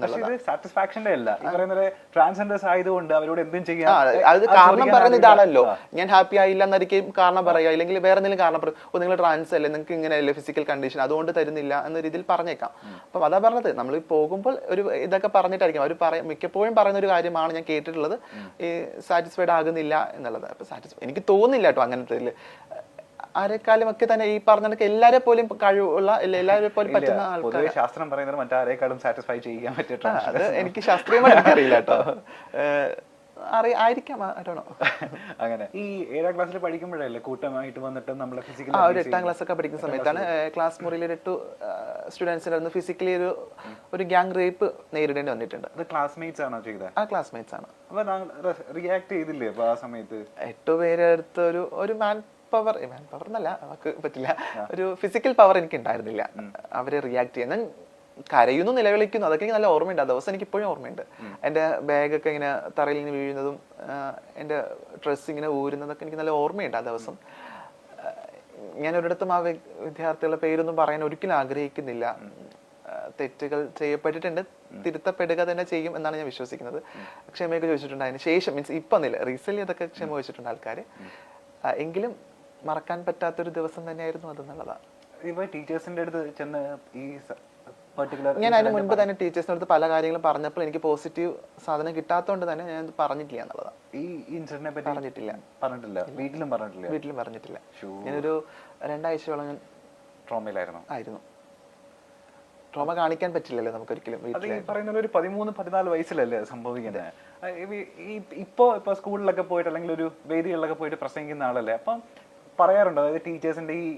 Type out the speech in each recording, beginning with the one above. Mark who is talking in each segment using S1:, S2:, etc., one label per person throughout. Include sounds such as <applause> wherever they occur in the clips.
S1: പക്ഷേ ഇത് സാറ്റിസ്ഫാക്ഷന്റെ അല്ല. ഈ പറയുന്നത് ട്രാൻസ്ജെൻഡേഴ്സ് ആയതുകൊണ്ട് അവരോട് എന്തും ചെയ്യാം
S2: അത് കാരണം പറയുന്ന ഇതാണല്ലോ. ഞാൻ ഹാപ്പി ആയില്ല എന്നായിരിക്കും കാരണം പറയുക. അല്ലെങ്കിൽ വേറെ എന്തെങ്കിലും കാരണം പറയും ഓ നിങ്ങൾ ട്രാൻസ് അല്ലേ? നിങ്ങൾക്ക് ഇങ്ങനെ അല്ലേ ഫിസിക്കൽ കണ്ടീഷൻ അതുകൊണ്ട് തരുന്നില്ല എന്ന രീതിയിൽ പറഞ്ഞേക്കാം. അപ്പം അതാ പറഞ്ഞത്. നമ്മൾ പോകുമ്പോൾ ഒരു ഇതൊക്കെ പറഞ്ഞിട്ടായിരിക്കും. അവർ പറയും മിക്കപ്പോഴും പറയുന്ന ഒരു കാര്യമാണ് ഞാൻ കേട്ടിട്ടുള്ളത്. ഈ സാറ്റിസ്ഫൈഡ് ആകുന്നില്ല എന്നുള്ളത്. അപ്പൊ സാറ്റിസ്ഫൈ എനിക്ക് തോന്നുന്നില്ല കേട്ടോ അങ്ങനത്തെ ആരെക്കാളും ഒക്കെ തന്നെ ഈ പറഞ്ഞ എല്ലാരെ പോലും കഴിവുള്ള എല്ലാ- എല്ലാരെ പോലും പറ്റുന്ന ആൾക്കാർ
S1: പൊതുവെ ശാസ്ത്രം പറയുന്നത് മറ്റാരെക്കാളും സാറ്റിസ്ഫൈ ചെയ്യാൻ പറ്റിയിട്ടാണ്
S2: അത് എനിക്ക് ശാസ്ത്രീയമായിട്ട് അറിയില്ല കേട്ടോ. <laughs> അറിയ ആയിരിക്കാം <laughs>
S1: അങ്ങനെ. ഈ ഏഴാം ക്ലാസ്സിൽ പഠിക്കുമ്പോഴല്ലേ കൂട്ടമായിട്ട് വന്നിട്ട് നമ്മൾ ഫിസിക്കൽ
S2: ആ ഒരു എട്ടാം ക്ലാസ് ഒക്കെ പഠിക്കുന്ന സമയത്താണ് ക്ലാസ് മുറിയിൽ ഒരു എട്ടു സ്റ്റുഡൻസിനായിരുന്നു ഫിസിക്കലി ഒരു ഒരു ഗ്യാങ് റേപ്പ് നേരിടേണ്ടി വന്നിട്ടുണ്ട്.
S1: അത് ക്ലാസ്മേറ്റ്സ് ആണോ ചെയ്തത്
S2: ആ ക്ലാസ്മേറ്റ്സ് ആണ്.
S1: അപ്പൊ റിയാക്ട് ചെയ്തില്ലേ അപ്പോൾ ആ സമയത്ത്?
S2: എട്ടു പേരെ അടുത്ത് ഒരു ഒരു മാൻ പവർ മാൻ പവർ എന്നല്ല നമുക്ക് പറ്റില്ല. ഒരു ഫിസിക്കൽ പവർ എനിക്ക് ഉണ്ടായിരുന്നില്ല അവരെ റിയാക്ട് ചെയ്യാൻ ഞാൻ കരയുന്നു നിലവിളിക്കുന്നു. അതൊക്കെ എനിക്ക് നല്ല ഓർമ്മയുണ്ട്. ആ ദിവസം എനിക്ക് ഇപ്പോഴും ഓർമ്മയുണ്ട് എന്റെ ബാഗൊക്കെ ഇങ്ങനെ തറയിൽ നിന്ന് വീഴുന്നതും എന്റെ ഡ്രസ്സ് ഇങ്ങനെ ഊരുന്നതൊക്കെ എനിക്ക് നല്ല ഓർമ്മയുണ്ട് ആ ദിവസം. ഞാൻ ഒരിടത്തും ആ വിദ്യാർത്ഥികളുടെ പേരൊന്നും പറയാൻ ഒരിക്കലും ആഗ്രഹിക്കുന്നില്ല. തെറ്റുകൾ ചെയ്യപ്പെട്ടിട്ടുണ്ട്. തിരുത്തപ്പെടുക തന്നെ ചെയ്യും എന്നാണ് ഞാൻ വിശ്വസിക്കുന്നത്. ക്ഷമയൊക്കെ ചോദിച്ചിട്ടുണ്ട് അതിന് ശേഷം മീൻസ് ഇപ്പം ഒന്നില്ല റീസെന്റ് അതൊക്കെ ക്ഷമ ചോദിച്ചിട്ടുണ്ട് ആൾക്കാർ എങ്കിലും മറക്കാൻ പറ്റാത്തൊരു ദിവസം തന്നെയായിരുന്നു അതെന്നുള്ളതാണ്.
S1: ഇപ്പൊ ടീച്ചേഴ്സിന്റെ അടുത്ത് ചെന്ന് ഈ പർട്ടിക്കുലർ
S2: ഞാൻ അതിന് മുൻപ് തന്നെ ടീച്ചേഴ്സിന്റെ അടുത്ത് പല കാര്യങ്ങളും പറഞ്ഞപ്പോൾ എനിക്ക് പോസിറ്റീവ് സാധനം കിട്ടാത്തതുകൊണ്ട് തന്നെ ഞാൻ പറഞ്ഞിട്ടില്ല എന്നുള്ളതാണ്.
S1: ഈ ഇൻസിഡന്റിനെ പറ്റി
S2: പറഞ്ഞിട്ടില്ല.
S1: പറഞ്ഞിട്ടില്ല? വീട്ടിലും പറഞ്ഞിട്ടില്ല?
S2: വീട്ടിലും പറഞ്ഞിട്ടില്ല. ഞാനൊരു രണ്ടാഴ്ചയോളം ഞാൻ
S1: ട്രോമയിലായിരുന്നു.
S2: ആയിരുന്നു. ട്രോമ കാണിക്കാൻ പറ്റില്ലല്ലോ നമുക്ക് ഒരിക്കലും
S1: പറയുന്നത് ഒരു പതിമൂന്ന് പതിനാല് വയസ്സിലല്ലേ സംഭവിക്കുന്നത് ഇപ്പോ ഇപ്പൊ സ്കൂളിലൊക്കെ പോയിട്ട് അല്ലെങ്കിൽ ഒരു വേദികളിലൊക്കെ പോയിട്ട് പ്രസംഗിക്കുന്ന ആളല്ലേ? അപ്പം പറയാറുണ്ടോ? അതായത് ടീച്ചേഴ്സിന്റെ ഈ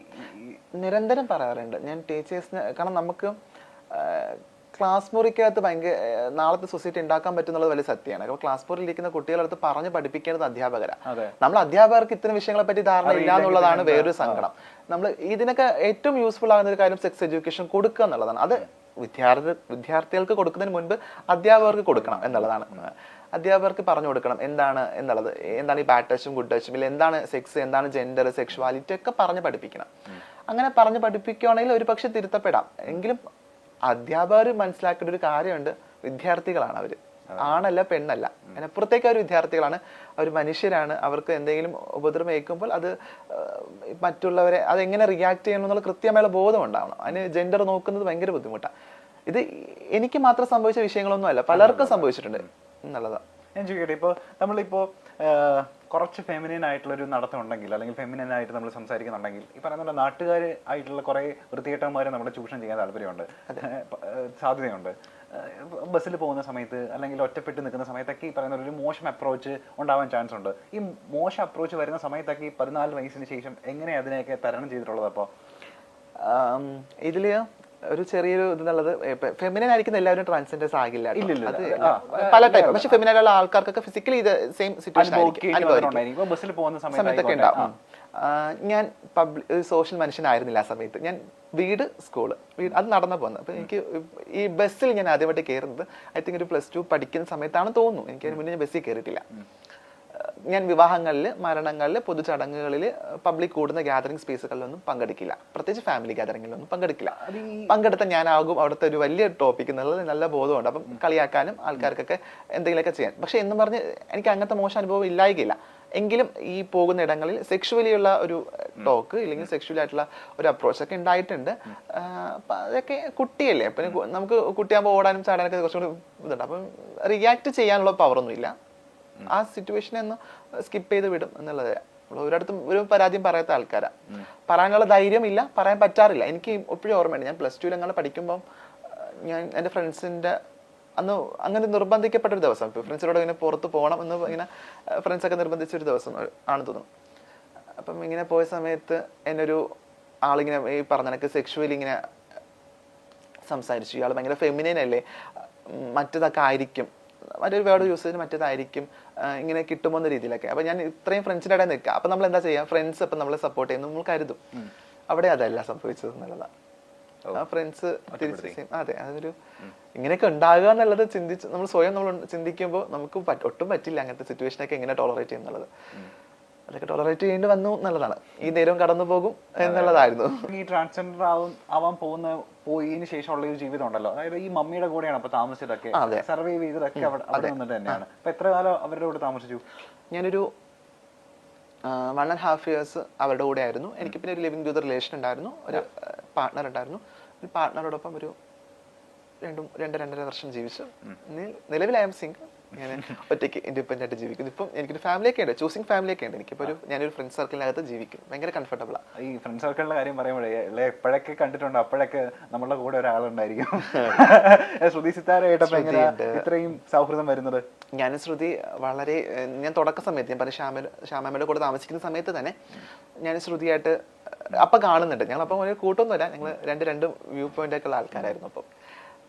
S2: നിരന്തരം പറയാറുണ്ട്. ഞാൻ ടീച്ചേഴ്സിന് കാരണം നമുക്ക് ക്ലാസ് മുറിക്കകത്ത് ഭയങ്കര നാളത്തെ സൊസൈറ്റി ഉണ്ടാക്കാൻ പറ്റുന്നുള്ളത് വലിയ സത്യമാണ്. അപ്പോൾ ക്ലാസ് മുറിയിൽ ഇരിക്കുന്ന കുട്ടികളടുത്ത് പറഞ്ഞ് പഠിപ്പിക്കേണ്ടത് അധ്യാപകരാണ് നമ്മൾ അധ്യാപകർക്ക് ഇത്തരം വിഷയങ്ങളെ പറ്റി ധാരണ ഇല്ല എന്നുള്ളതാണ് വേറൊരു സങ്കടം. നമ്മൾ ഇതിനൊക്കെ ഏറ്റവും യൂസ്ഫുൾ ആകുന്ന ഒരു കാര്യം സെക്സ് എഡ്യൂക്കേഷൻ കൊടുക്കുക എന്നുള്ളതാണ്. അത് വിദ്യാർത്ഥി വിദ്യാർത്ഥികൾക്ക് കൊടുക്കുന്നതിന് മുൻപ് അധ്യാപകർക്ക് കൊടുക്കണം എന്നുള്ളതാണ്. അധ്യാപകർക്ക് പറഞ്ഞു കൊടുക്കണം എന്താണ് എന്നുള്ളത്. എന്താണ് ഈ ബാഡ് ടച്ചും ഗുഡ് ടച്ചും ഇല്ല എന്താണ് സെക്സ് എന്താണ് ജെൻഡർ സെക്ഷുവാലിറ്റി ഒക്കെ പറഞ്ഞ് പഠിപ്പിക്കണം. അങ്ങനെ പറഞ്ഞ് പഠിപ്പിക്കുകയാണെങ്കിൽ ഒരു പക്ഷെ തിരുത്തപ്പെടാം. എങ്കിലും അധ്യാപകർ മനസ്സിലാക്കേണ്ട ഒരു കാര്യമുണ്ട്. വിദ്യാർത്ഥികളാണ് അവർ ആണല്ല പെണ്ണല്ല. അതിനപ്പുറത്തേക്ക് അവർ വിദ്യാർത്ഥികളാണ്. അവർ മനുഷ്യരാണ്. അവർക്ക് എന്തെങ്കിലും ഉപദ്രവം ഏൽക്കുമ്പോൾ അത് മറ്റുള്ളവരെ അതെങ്ങനെ റിയാക്ട് ചെയ്യണം എന്നുള്ള കൃത്യമായുള്ള ബോധം ഉണ്ടാവണം. അതിന് ജെൻഡർ നോക്കുന്നത് ഭയങ്കര ബുദ്ധിമുട്ടാണ് ഇത് എനിക്ക് മാത്രം സംഭവിച്ച വിഷയങ്ങളൊന്നും അല്ല പലർക്കും സംഭവിച്ചിട്ടുണ്ട്. എന്നുള്ളതാണ്
S1: ഞാൻ ചോദിക്കട്ടെ ഇപ്പോൾ നമ്മളിപ്പോൾ കുറച്ച് ഫെമിനിൻ ആയിട്ടുള്ള ഒരു നടത്തം ഉണ്ടെങ്കിൽ അല്ലെങ്കിൽ ഫെമിനിൻ ആയിട്ട് നമ്മൾ സംസാരിക്കുന്നുണ്ടെങ്കിൽ ഈ പറയുന്ന നാട്ടുകാർ ആയിട്ടുള്ള കുറേ വൃത്തികെട്ടന്മാരെ നമ്മുടെ ചൂഷണം ചെയ്യാൻ താല്പര്യമുണ്ട്. സാധ്യതയുണ്ട്. ബസ്സിൽ പോകുന്ന സമയത്ത് അല്ലെങ്കിൽ ഒറ്റപ്പെട്ട് നിൽക്കുന്ന സമയത്തൊക്കെ ഈ പറയുന്ന ഒരു മോശം അപ്രോച്ച് ഉണ്ടാവാൻ ചാൻസ് ഉണ്ട്. ഈ മോശം അപ്രോച്ച് വരുന്ന സമയത്തൊക്കെ ഈ പതിനാല് വയസ്സിന് ശേഷം എങ്ങനെ അതിനെയൊക്കെ തരണം ചെയ്തിട്ടുള്ളത് അപ്പോൾ
S2: ആം, ഇതിൽ ഒരു ചെറിയൊരു ഇത് എന്നുള്ളത് ഫെമിനൻ ആയിരിക്കുന്ന എല്ലാവരും ട്രാൻസ്ജെൻഡേഴ്സ് ആകില്ല അത് പല ടൈപ്പ് പക്ഷെ ഫെമിനൻ ഉള്ള ആൾക്കാർക്കൊക്കെ ഫിസിക്കലി ഇത് സെയിം സിറ്റുവേഷൻ
S1: ബസ്സിൽ പോകുന്ന
S2: സമയത്തൊക്കെ
S1: സമയത്തൊക്കെ
S2: ഉണ്ടാവും. ഞാൻ പബ്ലിക് സോഷ്യൽ മനുഷ്യനായിരുന്നില്ല ആ സമയത്ത്. ഞാൻ വീട് സ്കൂൾ വീട് അത് നടന്നു പോകുന്നത് അപ്പൊ എനിക്ക് ഈ ബസ്സിൽ ഞാൻ ആദ്യമായിട്ട് കയറുന്നത് ഐ തിങ്ക് ഒരു പ്ലസ് ടു പഠിക്കുന്ന സമയത്താണ് തോന്നുന്നു. എനിക്ക് അതിന് മുന്നേ ഞാൻ ബസ്സിൽ കയറിയിട്ടില്ല ഞാൻ വിവാഹങ്ങളിൽ മരണങ്ങളിൽ പൊതുചടങ്ങുകളിൽ പബ്ലിക് കൂടുന്ന ഗ്യാതറിംഗ് സ്പേസുകളിലൊന്നും പങ്കെടുക്കില്ല. പ്രത്യേകിച്ച് ഫാമിലി ഗ്യാതറിങ്ങിലൊന്നും പങ്കെടുക്കില്ല. പങ്കെടുത്ത ഞാനാകും അവിടുത്തെ ഒരു വലിയ ടോപ്പിക് എന്നുള്ളത് നല്ല ബോധമുണ്ട്. അപ്പം കളിയാക്കാനും ആൾക്കാർക്കൊക്കെ എന്തെങ്കിലുമൊക്കെ ചെയ്യാൻ. പക്ഷെ എന്നും പറഞ്ഞ് എനിക്ക് അങ്ങനത്തെ മോശം അനുഭവം ഇല്ലായികയില്ല. എങ്കിലും ഈ പോകുന്ന ഇടങ്ങളിൽ സെക്ഷുവലി ഉള്ള ഒരു ടോക്ക് ഇല്ലെങ്കിൽ സെക്ഷുവൽ ആയിട്ടുള്ള ഒരു അപ്രോച്ച് ഒക്കെ ഉണ്ടായിട്ടുണ്ട്. അതൊക്കെ കുട്ടിയല്ലേ? അപ്പൊ നമുക്ക് കുട്ടിയാകുമ്പോൾ ഓടാനും ചാടാനൊക്കെ കുറച്ചുകൂടി ഇതുണ്ട്. അപ്പം റിയാക്ട് ചെയ്യാനുള്ള പവറൊന്നും ഇല്ല ആ സിറ്റുവേഷനെ ഒന്ന് സ്കിപ്പ് ചെയ്ത് വിടും എന്നുള്ളത്. നമ്മൾ ഒരിടത്തും ഒരു പരാതിയും പറയാത്ത ആൾക്കാരാ. പറയാനുള്ള ധൈര്യം ഇല്ല പറയാൻ പറ്റാറില്ല. എനിക്ക് എപ്പോഴും ഓർമ്മയുണ്ട്. ഞാൻ പ്ലസ് ടുവിൽ അങ്ങനെ പഠിക്കുമ്പം ഞാൻ എന്റെ ഫ്രണ്ട്സിന്റെ അന്ന് അങ്ങനെ നിർബന്ധിക്കപ്പെട്ട ഒരു ദിവസം ഫ്രണ്ട്സിനോട് ഇങ്ങനെ പുറത്ത് പോകണം എന്ന് ഇങ്ങനെ ഫ്രണ്ട്സൊക്കെ നിർബന്ധിച്ച ഒരു ദിവസം ആണെന്ന് തോന്നുന്നു. അപ്പം ഇങ്ങനെ പോയ സമയത്ത് എന്നൊരു ആളിങ്ങനെ ഈ പറഞ്ഞ എനിക്ക് സെക്ഷുവലി ഇങ്ങനെ സംസാരിച്ചു. ഇയാൾ ഭയങ്കര ഫെമിനൈൻ അല്ലേ? മറ്റേതൊക്കെ ആയിരിക്കും. മറ്റൊരു വേർഡ് യൂസ് ചെയ്ത് മറ്റേതായിരിക്കും ഇങ്ങനെ കിട്ടുമോ എന്ന രീതിയിലൊക്കെ. അപ്പൊ ഞാൻ ഇത്രയും ഫ്രണ്ട്സിന്റെ ഇടയിൽ നിൽക്കുക അപ്പൊ നമ്മൾ എന്താ ചെയ്യാം? ഫ്രണ്ട്സ് ഇപ്പം നമ്മളെ സപ്പോർട്ട് ചെയ്യുന്നു. നമ്മൾ കരുതും. അവിടെ അതല്ല സംഭവിച്ചത് എന്നുള്ളതാണ് ആ ഫ്രണ്ട്സ് തിരിച്ച് അതെ അതൊരു ഇങ്ങനെയൊക്കെ ഉണ്ടാകുക എന്നുള്ളത് ചിന്തിച്ച് നമ്മൾ സ്വയം നമ്മൾ ചിന്തിക്കുമ്പോൾ നമുക്ക് ഒട്ടും പറ്റില്ല അങ്ങനത്തെ സിറ്റുവേഷനൊക്കെ എങ്ങനെ ടോളറേറ്റ് ചെയ്യുന്നുള്ളത്. അതൊക്കെ ടോളറേറ്റ് ചെയ്യേണ്ടി വന്നു എന്നുള്ളതാണ്. ഈ നേരം കടന്നു പോകും എന്നുള്ളതായിരുന്നു.
S1: ഈ ട്രാൻസ്ജെൻഡർ ആവും ആവാൻ പോകുന്ന പോയതിന് ശേഷമുള്ള ഒരു ജീവിതം ഉണ്ടല്ലോ അതായത് ഈ മമ്മിയുടെ കൂടെയാണ് അപ്പൊ താമസിച്ചതൊക്കെ. സർവൈവ് ചെയ്തതൊക്കെ അവിടെ നിന്നിട്ട് തന്നെയാണ്. അപ്പൊ എത്ര കാലം അവരുടെ കൂടെ താമസിച്ചു?
S2: ഞാനൊരു വൺ ആൻഡ് ഹാഫ് ഇയേഴ്സ് അവരുടെ കൂടെ ആയിരുന്നു. എനിക്ക് പിന്നെ ഒരു ലിവിങ് ടു റിലേഷൻ ഉണ്ടായിരുന്നു. ഒരു പാർട്ട്ണർ ഉണ്ടായിരുന്നു. ഒരു പാർട്ട്ണറോടൊപ്പം ഒരു രണ്ടും രണ്ട് രണ്ടര വർഷം ജീവിച്ചു. നിലവിൽ ഐ എം സിംഗിൾ ഞാൻ ഒറ്റയ്ക്ക് ഇൻഡിപെൻഡന്റ് ആയിട്ട് ജീവിക്കുന്നു. ഇപ്പം എനിക്കൊരു ഫാമിലി ഒക്കെ ഉണ്ട്. ചൂസിങ് ഫാമിലി ഒക്കെ ഉണ്ട്. എനിക്കിപ്പോൾ ഒരു ഞാനൊരു ഫ്രണ്ട് സർക്കിളിനകത്ത് ജീവിക്കും ഭയങ്കര കംഫർട്ടബിളാണ്
S1: ഈ ഫ്രണ്ട് സർക്കിളിന്റെ കാര്യം പറയുമ്പോഴേ എപ്പോഴൊക്കെ കണ്ടിട്ടുണ്ട്. അപ്പോഴൊക്കെ നമ്മളുടെ കൂടെ ഒരാളുണ്ടായിരിക്കും. <laughs> ശ്രുതി സിത്താര കേട്ടപ്പോ എങ്ങനെയാ ഇത്രയും സൗഹൃദം വരുന്നത്?
S2: ഞാൻ ശ്രുതി വളരെ ഞാൻ തുടക്ക സമയത്ത് ഞാൻ പറഞ്ഞ ശ്യാമ ശ്യാമയുടെ കൂടെ താമസിക്കുന്ന സമയത്ത് തന്നെ ഞാൻ ശ്രുതിയായിട്ട് അപ്പം കാണുന്നുണ്ട്. ഞങ്ങൾ അപ്പം ഒരു കൂട്ടൊന്നുമില്ല. ഞങ്ങൾ രണ്ട് രണ്ട് വ്യൂ പോയിന്റ് ഒക്കെ ഉള്ള ആൾക്കാരായിരുന്നു അപ്പം.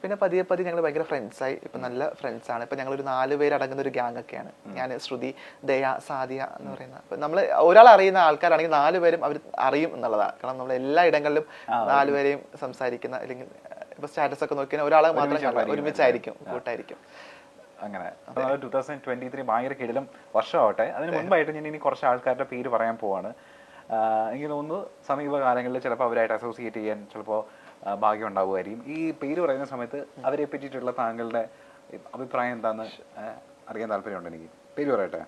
S2: പിന്നെ പതിയെ പതിയെ ഞങ്ങൾ ഭയങ്കര ഫ്രണ്ട്സായി ഇപ്പം നല്ല ഫ്രണ്ട്സാണ് ഇപ്പം ഞങ്ങൾ ഒരു നാല് പേരടങ്ങുന്ന ഒരു ഗ്യാങ് ഒക്കെയാണ്. ഞാൻ ശ്രുതി ദയ സാദിയ എന്ന് പറയുന്ന. അപ്പം നമ്മൾ ഒരാൾ അറിയുന്ന ആൾക്കാരാണെങ്കിൽ നാല് പേരും അവർ അറിയും എന്നുള്ളതാണ് കാരണം നമ്മൾ എല്ലാ ഇടങ്ങളിലും നാല് പേരെയും സംസാരിക്കുന്ന അല്ലെങ്കിൽ ഇപ്പൊ സ്റ്റാറ്റസ് ഒക്കെ നോക്കിയാൽ ഒരാളെ മാത്രം. ഒരുമിച്ചായിരിക്കും കൂട്ടായിരിക്കും.
S1: അങ്ങനെ. ടൂ തൗസൻഡ് ട്വന്റി ത്രീ ഭയങ്കര കിടിലും വർഷമാവട്ടെ. അതിന് മുൻപായിട്ട് ഞാൻ ഇനി കുറച്ച് ആൾക്കാരുടെ പേര് പറയാൻ പോവാണ്. എനിക്ക് തോന്നുന്നു സമീപകാലങ്ങളിൽ ചിലപ്പോൾ അവരായിട്ട് അസോസിയേറ്റ് ചെയ്യാൻ ചിലപ്പോൾ ഭാഗ്യം ഉണ്ടാവുമായിരിക്കും ഈ പേര് പറയുന്ന സമയത്ത് അവരെ പറ്റിയിട്ടുള്ള താങ്കളുടെ അഭിപ്രായം എന്താന്ന് അറിയാൻ താല്പര്യമുണ്ട് എനിക്ക്? പേര് പറയട്ടെ.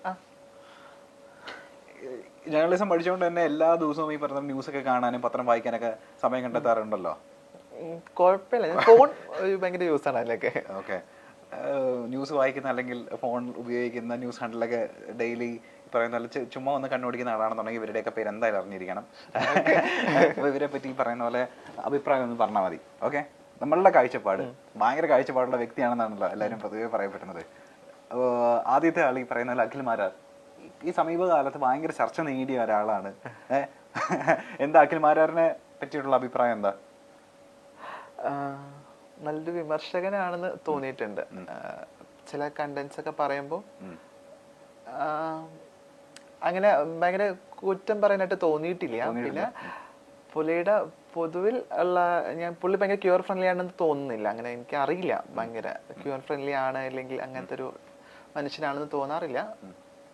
S1: ജേർണലിസം പഠിച്ചുകൊണ്ട് തന്നെ എല്ലാ ദിവസവും ഈ പറഞ്ഞ ന്യൂസ് ഒക്കെ കാണാനും പത്രം വായിക്കാനൊക്കെ സമയം കണ്ടെത്താറുണ്ടല്ലോ?
S2: കുഴപ്പമില്ല ഫോൺ ഭയങ്കര യൂസ് ആണ് അതിലൊക്കെ.
S1: ഓക്കെ. ന്യൂസ് വായിക്കുന്ന അല്ലെങ്കിൽ ഫോൺ ഉപയോഗിക്കുന്ന ന്യൂസ് ഹണ്ടിലൊക്കെ ഡെയിലി പറയുന്ന പോലെ ചു- ചുമ്മാ ഒന്ന് കണ്ണോടിക്കുന്ന ആളാണെന്നുണ്ടെങ്കിൽ ഇവരുടെയൊക്കെ പേര് എന്തായാലും അറിഞ്ഞിരിക്കണം. അപ്പൊ ഇവരെ പറ്റി പറയുന്ന പോലെ അഭിപ്രായം ഒന്ന് പറഞ്ഞാൽ മതി. ഓക്കെ? നമ്മളുടെ കാഴ്ചപ്പാട് ഭയങ്കര കാഴ്ചപ്പാടുള്ള വ്യക്തിയാണെന്നാണല്ലോ എല്ലാവരും പൊതുവെ പറയപ്പെടുന്നത് ആദ്യത്തെ ആൾ ഈ പറയുന്ന പോലെ അഖിൽ മാരാർ ഈ സമീപകാലത്ത് ഭയങ്കര ചർച്ച നേടിയ ഒരാളാണ്. ഏഹ് എന്താ അഖിൽ മാരാറിനെ പറ്റിയിട്ടുള്ള അഭിപ്രായം എന്താ?
S2: നല്ലൊരു വിമർശകനാണെന്ന് തോന്നിയിട്ടുണ്ട്. ചില കണ്ടന്റ്സ് ഒക്കെ പറയുമ്പോൾ അങ്ങനെ ഭയങ്കര കുറ്റം പറയാനായിട്ട് തോന്നിയിട്ടില്ല. പിന്നെ പുള്ളിയുടെ പൊതുവിൽ ഉള്ള ഞാൻ പുള്ളി ഭയങ്കര ക്യൂർ ഫ്രണ്ട്ലി ആണെന്ന് തോന്നുന്നില്ല. അങ്ങനെ എനിക്ക് അറിയില്ല ഭയങ്കര ക്യൂർ ഫ്രണ്ട്ലി ആണ് അല്ലെങ്കിൽ അങ്ങനത്തെ ഒരു മനുഷ്യനാണെന്ന് തോന്നാറില്ല.